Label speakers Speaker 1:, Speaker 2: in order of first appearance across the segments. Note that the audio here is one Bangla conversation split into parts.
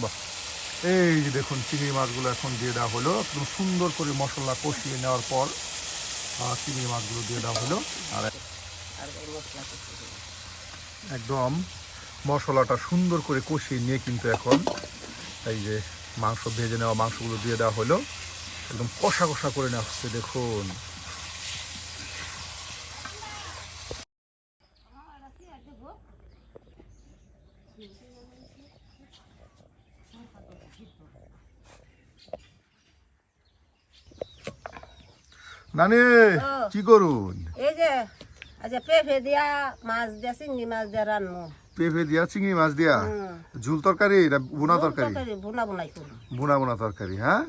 Speaker 1: বাহ। এই যে দেখুন, চিংড়ি মাছগুলো এখন দিয়ে দেওয়া হলো। একদম সুন্দর করে মশলা কষিয়ে নেওয়ার পর চিংড়ি মাছগুলো দিয়ে দেওয়া হলো। আর একদম মশলাটা সুন্দর করে কষিয়ে নিয়ে কিন্তু এখন এই যে মাংস, ভেজে নেওয়া মাংসগুলো দিয়ে দেওয়া হলো। একদম কষা কষা করে নেওয়া হচ্ছে, দেখুন। নানি কি করুন?
Speaker 2: এই যে আচ্ছা পেঁপে দিয়া মাছ দিয়া চিংড়ি মাছ দিয়া রান্নো।
Speaker 1: পেঁপে দিয়া চিংড়ি মাছ দিয়া। ঝুল তরকারি না বুনা তরকারি? বুনা বুনা তরকারি হ্যাঁ?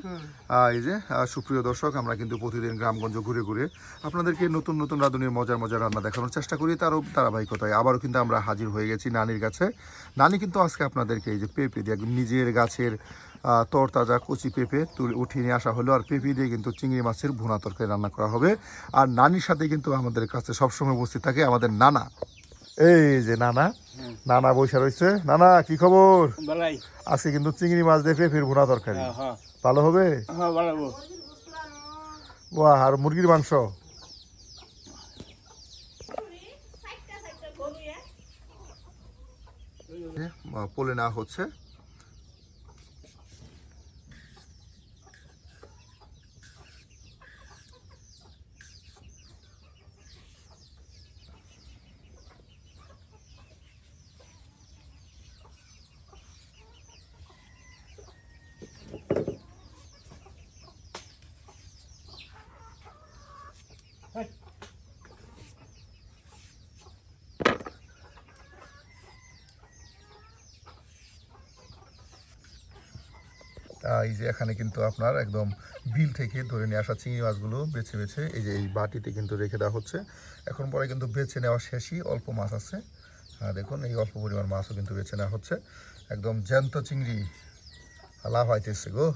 Speaker 1: এই যে সুপ্রিয় দর্শক আমরা কিন্তু প্রতিদিন গ্রামগঞ্জ ঘুরে ঘুরে আপনাদেরকে নতুন নতুন রাঁধুনির মজার মজার রান্না দেখানোর চেষ্টা করি তারও ধারাবাহিকতায়। আবারও কিন্তু আমরা হাজির হয়ে গেছি নানির কাছে। নানি কিন্তু আজকে আপনাদেরকে এই যে পেঁপে দিয়ে নিজের গাছের তরতাজা কচি পেঁপে তুলে উঠিয়ে নিয়ে আসা হলো আর পেঁপে দিয়ে কিন্তু চিংড়ি মাছের ভুনা তরকারি রান্না করা হবে। আর নানির সাথে কিন্তু আমাদের কাছে সবসময় উপস্থিত থাকে আমাদের নানা। এই যে নানা নানা বসে রয়েছে। নানা কি খবর?
Speaker 3: বালাই।
Speaker 1: আজকে কিন্তু চিংড়ি মাছ দিয়ে পেঁপের ভুনা তরকারি।
Speaker 3: হ্যাঁ হ্যাঁ।
Speaker 1: ভালো হবে?
Speaker 3: হ্যাঁ
Speaker 1: বাহ আর মুরগির মাংস? পোলে না হচ্ছে। এই যে এখানে কিন্তু আপনার একদম বিল থেকে ধরে নিয়ে আসা চিংড়ি মাছগুলো বেছে বেছে এই যে এই বাটিতে কিন্তু রেখে দেওয়া হচ্ছে। এখন পরে কিন্তু বেছে নেওয়া শেষই অল্প মাছ আছে। হ্যাঁ দেখুন, এই অল্প পরিমাণ মাছও কিন্তু বেছে নেওয়া হচ্ছে। একদম জ্যান্ত চিংড়ি। লাভ হইতেছে গো।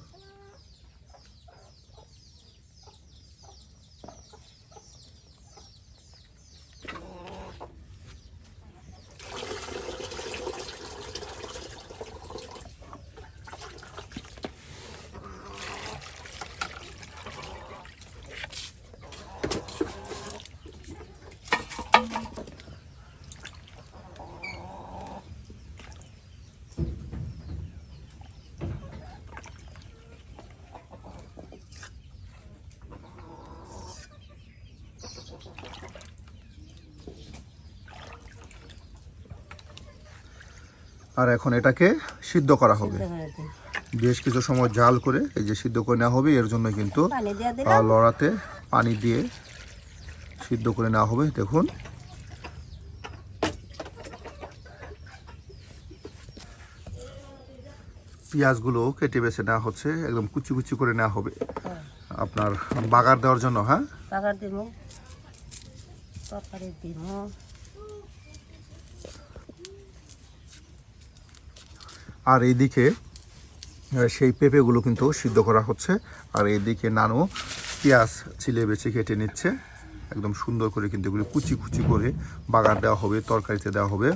Speaker 1: আর এখন এটাকে সিদ্ধ করা হবে। বেশ কিছু সময় জাল করে এই যে সিদ্ধ করে নেওয়া হবে এর জন্য কিন্তু লড়াতে পানি দিয়ে সিদ্ধ করে নেওয়া হবে দেখুন। পেঁয়াজগুলো কেটে বেছে নেওয়া হচ্ছে একদম কুচি কুচি করে নেওয়া হবে।
Speaker 2: হ্যাঁ,
Speaker 1: আপনার বাগার দেওয়ার জন্য হ্যাঁ?
Speaker 2: বাগার তরকারি দিমু।
Speaker 1: আর এইদিকে সেই পেঁপেগুলো কিন্তু সিদ্ধ করা হচ্ছে। আর এইদিকে নানু পেঁয়াজ ছিলে বেছে কেটে নিচ্ছে। একদম সুন্দর করে কিন্তু এগুলো কুচি কুচি করে বাগার দেওয়া হবে, তরকারিতে দেওয়া হবে।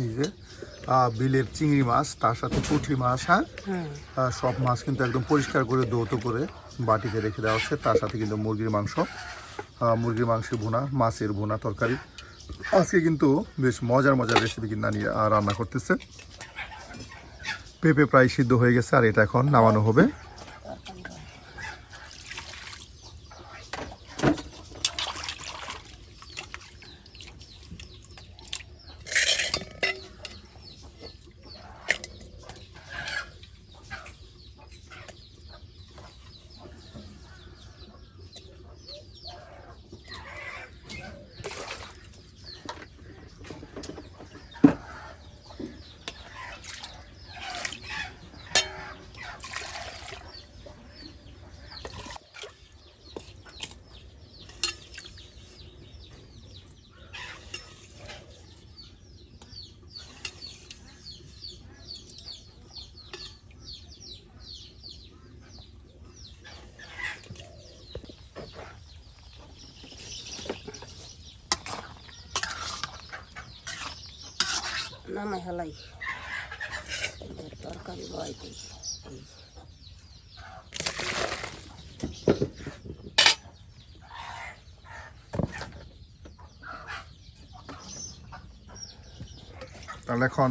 Speaker 1: এই যে বিলের চিংড়ি মাছ তার সাথে পুঁটি মাছ হ্যাঁ?
Speaker 2: হুম
Speaker 1: সব মাছ কিন্তু একদম পরিষ্কার করে দৌত করে বাটিতে রেখে দেওয়া হচ্ছে। তার সাথে কিন্তু মুরগির মাংস মুরগির মাংসের ভুনা মাছের ভুনা তরকারি। আজকে কিন্তু বেশ মজার মজার রেসিপি কিন্তু আহ, রান্না করতেছে। পেঁপে প্রায় সিদ্ধ হয়ে গেছে আর এটা এখন নামানো হবে।
Speaker 2: নামাই হেলাই। তরকারি বয় দিই
Speaker 1: তাহলে এখন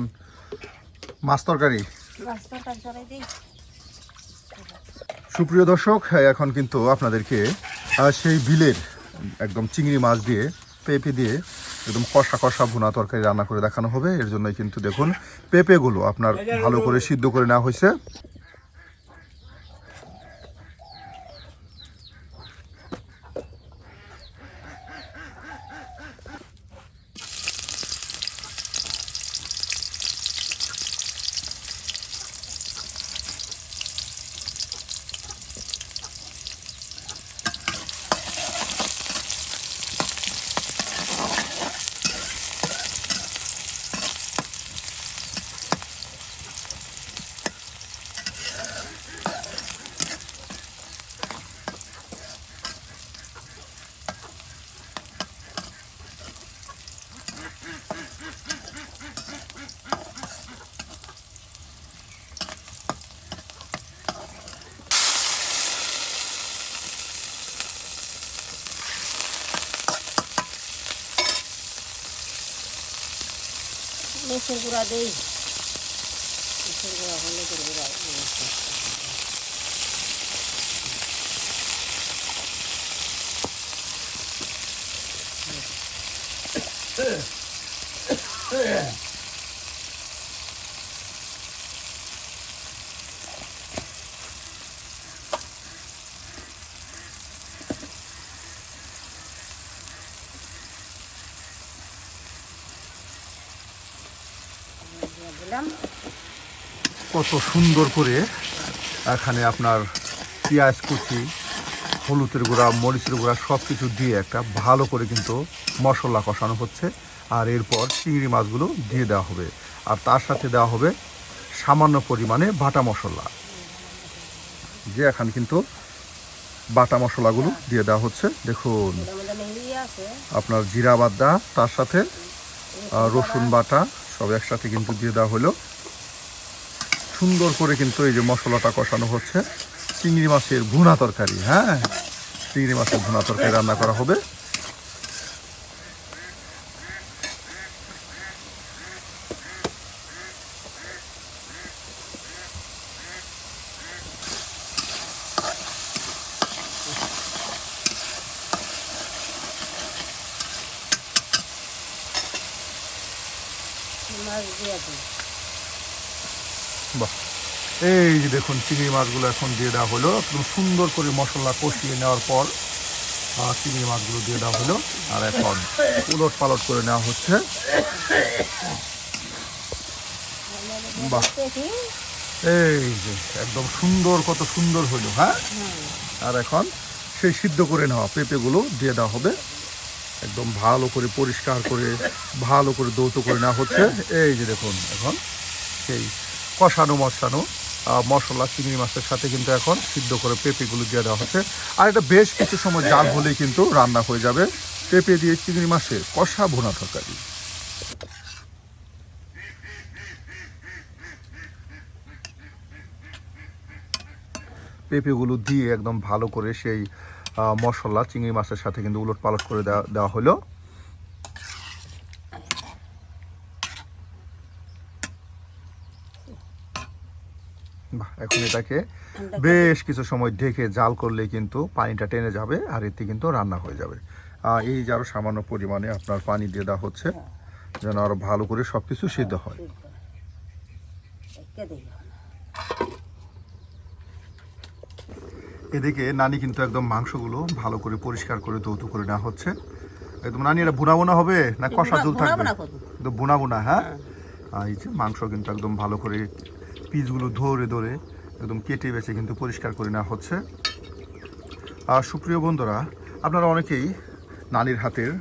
Speaker 1: মাছ তরকারি। সুপ্রিয় দর্শক এখন কিন্তু আপনাদেরকে সেই বিলের একদম চিংড়ি মাছ দিয়ে পেঁপে দিয়ে একদম কষা কষা ভুনা তরকারি রান্না করে দেখানো হবে। এর জন্যই কিন্তু দেখুন পেঁপেগুলো আপনার ভালো করে সিদ্ধ করে নেওয়া হয়েছে।
Speaker 2: মেসের গুঁড়া দেই। মেসের গুঁড়া হলুদের গুঁড়া এই যে। দিয়ে দিলাম
Speaker 1: কত সুন্দর করে এখানে আপনার পেঁয়াজ কুচি, হলুদের গুঁড়া, মরিচের গুঁড়া সব কিছু দিয়ে একটা ভালো করে কিন্তু মশলা কষানো হচ্ছে। আর এরপর চিংড়ি মাছগুলো দিয়ে দেওয়া হবে। আর তার সাথে দেওয়া হবে সামান্য পরিমাণে বাটা মশলা। যে এখন কিন্তু বাটা মশলাগুলো দিয়ে দেওয়া হচ্ছে। দেখুন, আপনার জিরা বাদা, তার সাথে রসুন বাটা সব একসাথে কিন্তু দিয়ে দেওয়া হলো। সুন্দর করে কিন্তু এই যে মশলাটা কষানো হচ্ছে। চিংড়ি মাছের ভুনা তরকারি হ্যাঁ? চিংড়ি মাছের ভুনা তরকারি রান্না করা হবে।
Speaker 2: মাছ দিয়ে
Speaker 1: বাহ। এই যে দেখুন, চিংড়ি মাছগুলো এখন দিয়ে দেওয়া হলো। একদম সুন্দর করে মশলা কষিয়ে নেওয়ার পর চিংড়ি মাছগুলো দিয়ে দেওয়া হলো। আর এখন উলট পালট করে নেওয়া হচ্ছে। বাহ। এই যে, একদম সুন্দর, কত সুন্দর হলো হ্যাঁ? আর এখন সেই সিদ্ধ করে নেওয়া পেঁপেগুলো দিয়ে দেওয়া হবে। একদম ভালো করে পরিষ্কার করে, ভালো করে দৌত করে নেওয়া হচ্ছে। এই যে দেখুন, এখন সেই কষানো, মশানো মশলা, চিংড়ি মাছের সাথে কিন্তু এখন সিদ্ধ করে পেঁপেগুলো দিয়ে দেওয়া হচ্ছে। আর এটা বেশ কিছু সময় জাল হলেই কিন্তু রান্না হয়ে যাবে। পেঁপে দিয়ে চিংড়ি মাছের কষা ভোনা তরকারি। পেঁপেগুলো দিয়ে একদম ভালো করে সেই মশলা, চিংড়ি মাছের সাথে কিন্তু উলট পালট করে দেওয়া দেওয়া হলো। এখন এটাকে বেশ কিছু সময় ঢেকে জাল করলে কিন্তু পানিটা টেনে যাবে আর এতে কিন্তু রান্না হয়ে যাবে। আহ, এই যে আরও সামান্য পরিমাণে আপনার পানি দিয়ে দেওয়া হচ্ছে যেন আরও ভালো করে সবকিছু সিদ্ধ হয়। এদিকে নানি কিন্তু একদম মাংসগুলো ভালো করে পরিষ্কার করে ধৌত করে নেওয়া হচ্ছে। একদম নানি এটা বুনা বুনা হবে না কষা ঝুল
Speaker 2: ভুনা
Speaker 1: থাকবে বুনা বুনা হ্যাঁ। আর এই যে মাংস কিন্তু একদম ভালো করে পিসগুলো ধরে ধরে একদম কেটে বেছে কিন্তু পরিষ্কার করে নেওয়া হচ্ছে। আর সুপ্রিয় বন্ধুরা আপনারা অনেকেই নানির হাতের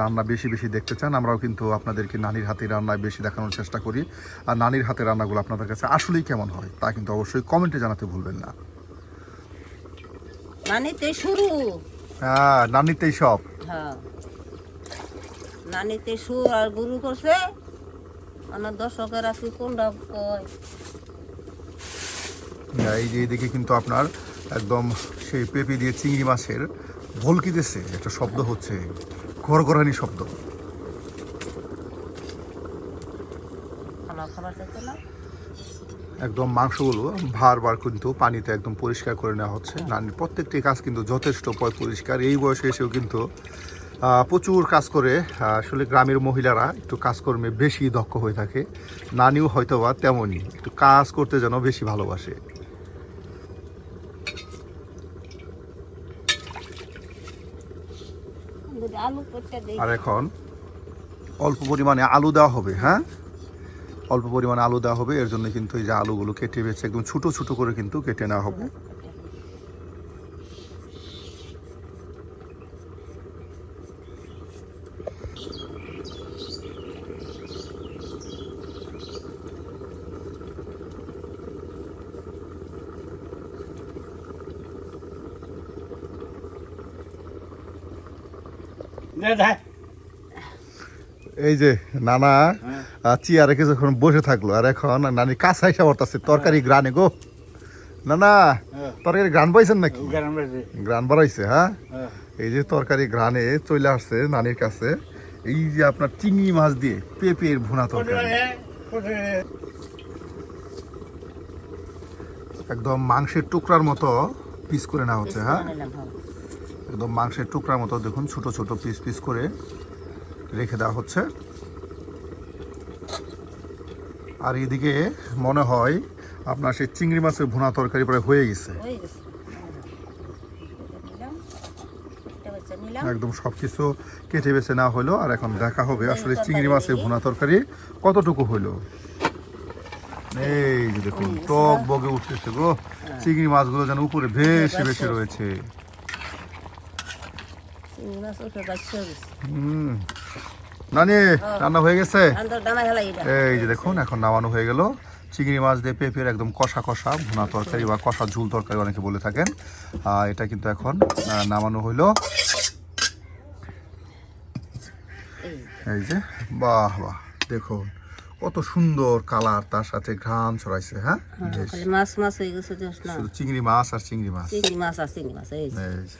Speaker 1: রান্না বেশি বেশি দেখতে চান আমরাও কিন্তু আপনাদেরকে নানির হাতের রান্না বেশি দেখানোর চেষ্টা করি। আর নানির হাতের রান্নাগুলো আপনাদের কাছে আসলেই কেমন হয় তা কিন্তু অবশ্যই কমেন্টে জানাতে ভুলবেন না।
Speaker 2: নানিতে শুরু।
Speaker 1: হ্যাঁ নানিতেই সব।
Speaker 2: হ্যাঁ। নানিতে সুর আর গুরু করছে। আমার দর্শকের কোনটা কয়?
Speaker 1: এই যে এদিকে কিন্তু আপনার একদম সেই পেঁপে দিয়ে চিংড়ি মাছের ভলকি দিচ্ছে, একটা শব্দ হচ্ছে, গড়গড়ানি শব্দ। একদম মাংসগুলো বারবার কিন্তু পানিতে একদম পরিষ্কার করে নেওয়া হচ্ছে। নানির প্রত্যেকটি কাজ কিন্তু যথেষ্ট পরিষ্কার। এই বয়সে এসেও কিন্তু প্রচুর কাজ করে, আসলে গ্রামের মহিলারা একটু কাজকর্মে বেশি দক্ষ হয়ে থাকে। নানিও হয়তো বা তেমনই, একটু কাজ করতে যেন বেশি ভালোবাসে
Speaker 2: যদি আলু করতে দিই
Speaker 1: আর এখন অল্প পরিমাণে আলু দেওয়া হবে হ্যাঁ? অল্প পরিমাণে আলু দেওয়া হবে, এর জন্য কিন্তু এই যে আলুগুলো কেটে বেছে একদম ছোটো ছোটো করে কিন্তু কেটে নেওয়া হবে। এই যে নানা আহ, চেয়ারে কিছুক্ষণ বসে থাকল আর এখন নানি কাঁচা হিসাব তরকারি গ্রানে গো। না না তরকারি গ্রান পাইছেন নাকি? গ্রান বাড়াইছে হ্যাঁ? এই যে তরকারি গ্রানে চলে আসছে নানির কাছে এই যে আপনার চিংড়ি মাছ দিয়ে পেঁপের ভুনা তরকারি। একদম মাংসের টুকরার মতো পিস করে নেওয়া হচ্ছে হ্যাঁ?
Speaker 2: হ্যাঁ।
Speaker 1: একদম মাংসের টুকরার মতো দেখুন ছোট ছোট পিস পিস করে রেখে দেওয়া হচ্ছে। আর এদিকে মনে হয় আপনার সেই চিংড়ি মাছের ভুনা তরকারি প্রায় হয়ে গেছে।
Speaker 2: হয়ে
Speaker 1: একদম সব কিছু কেটে বেছে না হলো আর এখন দেখা হবে আসলে চিংড়ি মাছের ভুনা তরকারি কতটুকু হলো। এই যে দেখুন টক বগে উঠতেছে গো। চিংড়ি মাছগুলো যেন উপরে ভেসে ভেসে রয়েছে। হুম। নানি রান্না হয়ে গেছে? এই যে দেখুন এখন নামানো হয়ে গেল। চিংড়ি মাছ দিয়ে পেঁপের একদম কষা কষা ভুনা তরকারি বা কষা ঝুল তরকারি অনেকে বলে থাকেন। এটা কিন্তু এখন নামানো হইল।
Speaker 2: এই
Speaker 1: যে বাহ বাহ দেখুন কত সুন্দর কালার তার সাথে ঘ্রাণ ছড়াইছে হ্যাঁ?
Speaker 2: হ্যাঁ, মাছ মাছ হয়ে গেছে
Speaker 1: শুধু চিংড়ি মাছ আর চিংড়ি মাছ।
Speaker 2: চিংড়ি মাছ আর চিংড়ি মাছ এই যে।
Speaker 1: এই যে।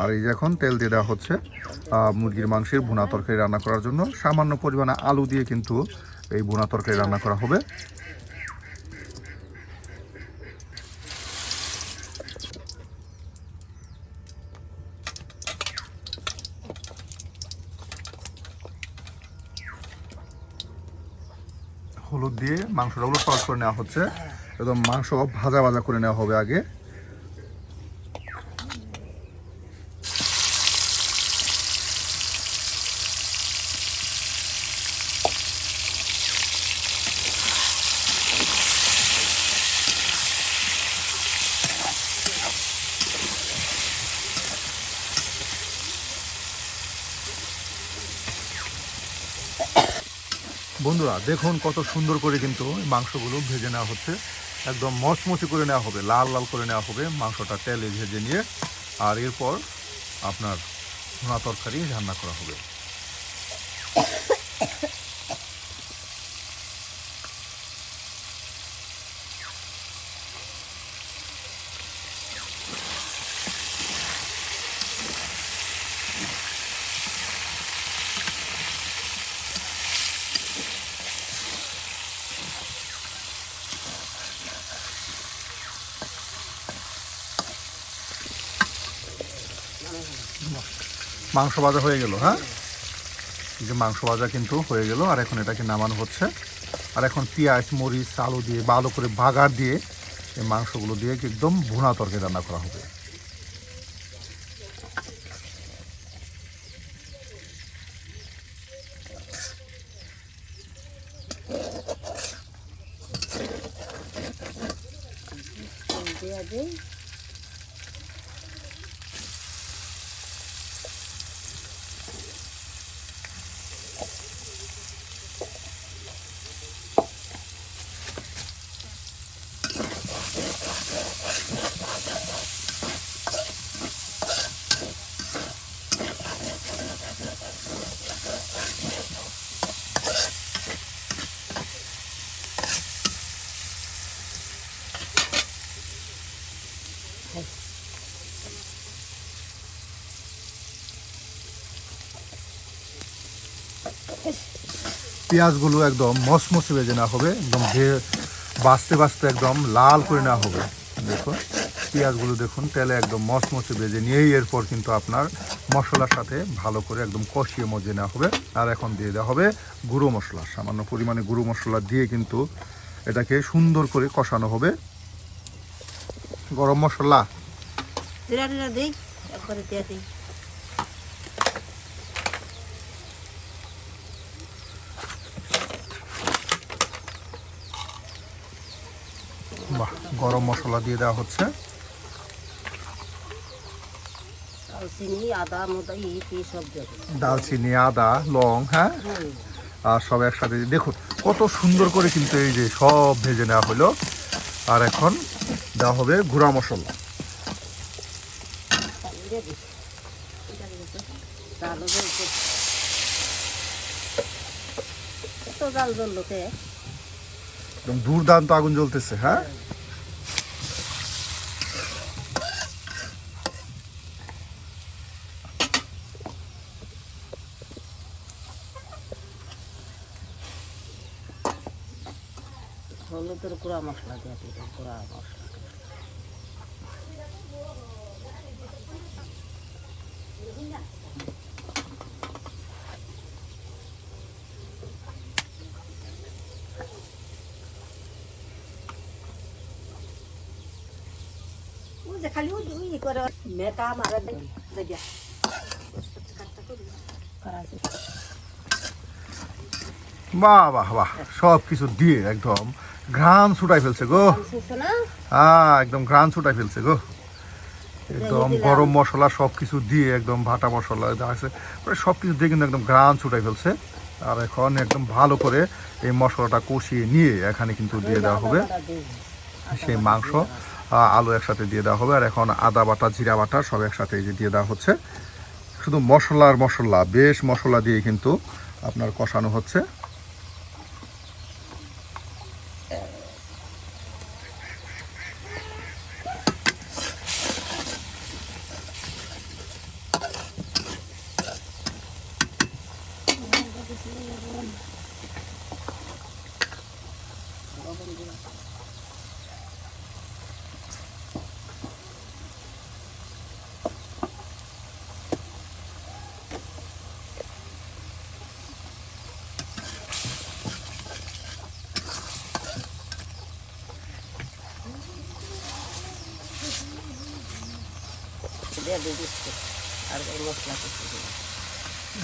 Speaker 1: আর এই এখন তেল দিয়ে দেওয়া হচ্ছে মুরগির মাংসের ভুনা তরকারি রান্না করার জন্য। সামান্য পরিমাণে আলু দিয়ে কিন্তু এই ভুনা তরকারি রান্না করা হবে। হলুদ দিয়ে মাংসটা উলট পালট করে নেওয়া হচ্ছে। একদম মাংস ভাজা ভাজা করে নেওয়া হবে আগে। বন্ধুরা, দেখুন কত সুন্দর করে কিন্তু মাংসগুলো ভেজে নেওয়া হচ্ছে। একদম মচমচে করে নেওয়া হবে, লাল লাল করে নেওয়া হবে মাংসটা তেলে ভেজে নিয়ে, আর এরপর আপনার ভুনা তরকারি রান্না করা হবে। মাংস ভাজা হয়ে গেল হ্যাঁ? যে মাংস ভাজা কিন্তু হয়ে গেল, আর এখন এটাকে নামানো হচ্ছে। আর এখন পেঁয়াজ, মরিচ, আলু দিয়ে ভালো করে বাগার দিয়ে এই মাংসগুলো দিয়ে একদম ভুনা তরকারি রান্না করা হবে। পেঁয়াজগুলো একদম মসমসে ভেজে নেওয়া হবে, একদম ভে- বাঁচতে বাঁচতে একদম লাল করে নেওয়া হবে। দেখুন, পেঁয়াজগুলো দেখুন, তেলে একদম মসমসে ভেজে নিয়েই এরপর কিন্তু আপনার মশলার সাথে ভালো করে একদম কষিয়ে মজে নেওয়া হবে। আর এখন দিয়ে দেওয়া হবে গুঁড়ো মশলা। সামান্য পরিমাণে গুঁড়ো মশলা দিয়ে কিন্তু এটাকে সুন্দর করে কষানো হবে। গরম মশলা
Speaker 2: জিরা টিরা দিই একবারে দিয়ে দিই
Speaker 1: বাহ গরম মশলা দিয়ে দেওয়া হচ্ছে।
Speaker 2: দালচিনি আদা
Speaker 1: লং হ্যাঁ? আর সব একসাথে দেখুন কত সুন্দর করে কিন্তু এই যে সব ভেজে নেওয়া হলো। আর এখন দেওয়া হবে গুঁড়া মশলা। দুর্দান্ত আগুন জ্বলতেছে হ্যাঁ?
Speaker 2: হলুদের গুঁড়া মশলা দিয়ে দিই গুঁড়া মশলা। খালি ওই করে। মেটা মারা
Speaker 1: বাহ বাহ বাহ সব কিছু দিয়ে একদম। ঘ্রাণ ছুটাই ফেলছে গো। হ্যাঁ একদম ঘ্রাণ ছুটাই ফেলছে গো। একদম গরম মশলা সব কিছু দিয়ে একদম ভাটা মশলা যা আছে সব কিছু দিয়ে কিন্তু একদম ঘ্রাণ ছুটাই ফেলছে। আর এখন একদম ভালো করে এই মশলাটা কষিয়ে নিয়ে এখানে কিন্তু দিয়ে দেওয়া হবে। সেই মাংস আলু একসাথে দিয়ে দেওয়া হবে। আর এখন আদা বাটা জিরা বাটা সব একসাথে এই যে দিয়ে দেওয়া হচ্ছে। শুধু মশলার মশলা বেশ মশলা দিয়ে কিন্তু আপনার কষানো হচ্ছে।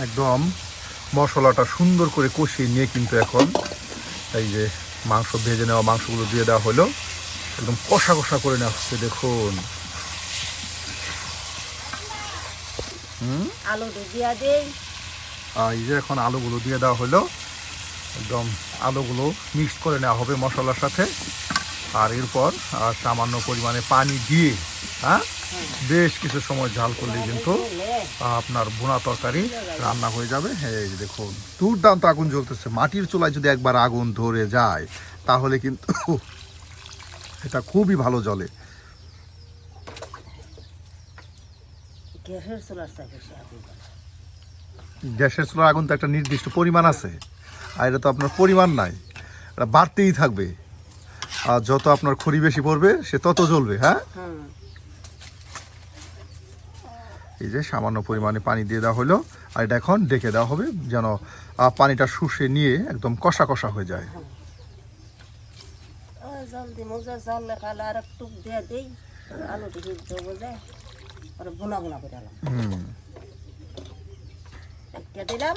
Speaker 1: একদম মশলাটা সুন্দর করে কষিয়ে নিয়ে কিন্তু এখন এই যে মাংস ভেজে নেওয়া মাংসগুলো দিয়ে দেওয়া হলো। একদম কষা কষা করে নেওয়া হচ্ছে দেখুন। এই যে এখন আলুগুলো দিয়ে দেওয়া হলো একদম আলুগুলো মিক্স করে নেওয়া হবে মশলার সাথে। আর এরপর আর সামান্য পরিমাণে পানি দিয়ে হ্যাঁ? বেশ কিছু সময় ঝাল করলে কিন্তু আপনার বোনা তরকারি রান্না হয়ে যাবে। হ্যাঁ দেখুন দুর্দান্ত আগুন জ্বলতেছে। মাটির চুলায় যদি একবার আগুন ধরে যায় তাহলে কিন্তু এটা খুবই ভালো জলে
Speaker 2: গ্যাসের চুলার আগুন
Speaker 1: তো একটা নির্দিষ্ট পরিমাণ আছে আর এটা তো আপনার পরিমাণ নাই। এটা বাড়তেই থাকবে। আর যত আপনার খড়ি বেশি পড়বে সে তত জ্বলবে হ্যাঁ? এই যে সামান্য পরিমাণে পানি দিয়ে দেওয়া হলো আর এটা এখন ডেকে দেওয়া হবে যেন পানিটা শুষে নিয়ে একদম কষা কষা হয়ে যায়।
Speaker 2: হুম দি মজা জল লেখালে আর একটু দিয়ে দিই আলু দিয়ে দেবো যায় পরে ভুনা ভুনা করে দিলাম
Speaker 1: হুম
Speaker 2: একটা দিলাম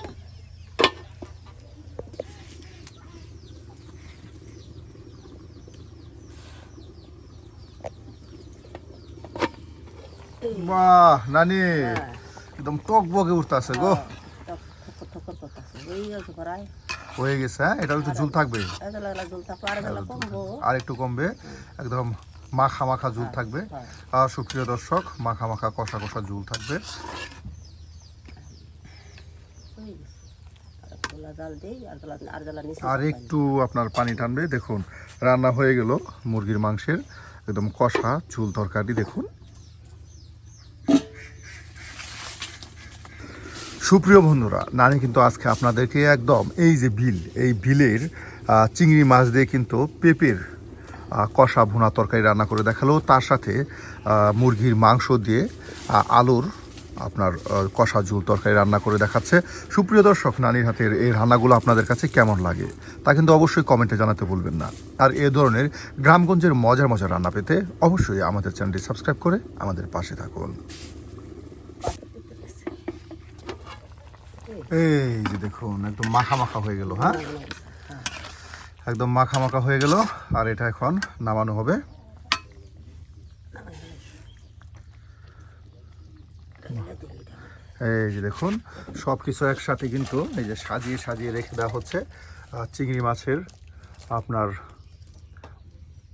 Speaker 1: বাহ নানি
Speaker 2: হ্যাঁ
Speaker 1: একদম টক উঠতেছে গো।
Speaker 2: করতেছে এই আছে করাই
Speaker 1: হয়ে গেছে হ্যাঁ? এটা একটু ঝুল থাকবে।
Speaker 2: আর
Speaker 1: একটু কমবে একদম মাখা মাখা ঝুল থাকবে।
Speaker 2: হ্যাঁ।
Speaker 1: আর সুপ্রিয় দর্শক মাখা মাখা কষা কষা ঝুল থাকবে।
Speaker 2: আর একটু
Speaker 1: আপনার পানি টানবে দেখুন রান্না হয়ে গেল মুরগির মাংসের একদম কষা ঝুল তরকারি দেখুন। সুপ্রিয় বন্ধুরা, নানি কিন্তু আজকে আপনাদেরকে একদম এই যে বিল, এই বিলের চিংড়ি মাছ দিয়ে কিন্তু পেঁপের কষা ভুনা তরকারি রান্না করে দেখাল। তার সাথে মুরগির মাংস দিয়ে আলুর আপনার কষা ঝুল তরকারি রান্না করে দেখাচ্ছে। সুপ্রিয় দর্শক, নানির হাতের এই রান্নাগুলো আপনাদের কাছে কেমন লাগে তা কিন্তু অবশ্যই কমেন্টে জানাতে ভুলবেন না। আর এ ধরনের গ্রামগঞ্জের মজার মজার রান্না পেতে অবশ্যই আমাদের চ্যানেলটি সাবস্ক্রাইব করে আমাদের পাশে থাকুন। এই যে দেখুন, একদম মাখা মাখা হয়ে গেল হ্যাঁ? একদম মাখা মাখা হয়ে গেল, আর এটা এখন নামানো হবে। এই যে দেখুন সব কিছু একসাথে কিন্তু এই যে সাজিয়ে সাজিয়ে রেখে দেওয়া হচ্ছে চিংড়ি মাছের আপনার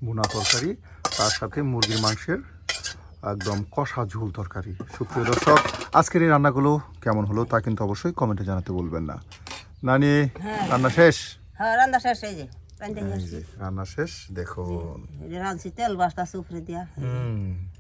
Speaker 1: মুনা তরকারি, তার সাথে মুরগির মাংসের একদম কষা ঝুল তরকারি। সুপ্রিয় দর্শক আজকের এই রান্নাগুলো কেমন হলো তা কিন্তু অবশ্যই কমেন্টে জানাতে বলবেন না। নানি
Speaker 2: হ্যাঁ।
Speaker 1: রান্না শেষ?
Speaker 2: হ্যাঁ রান্না শেষ
Speaker 1: এই যে রান্না শেষ দেখুন।
Speaker 2: রাঁধছি তেল বাসটা সুপরে দিয়া।
Speaker 1: হুম।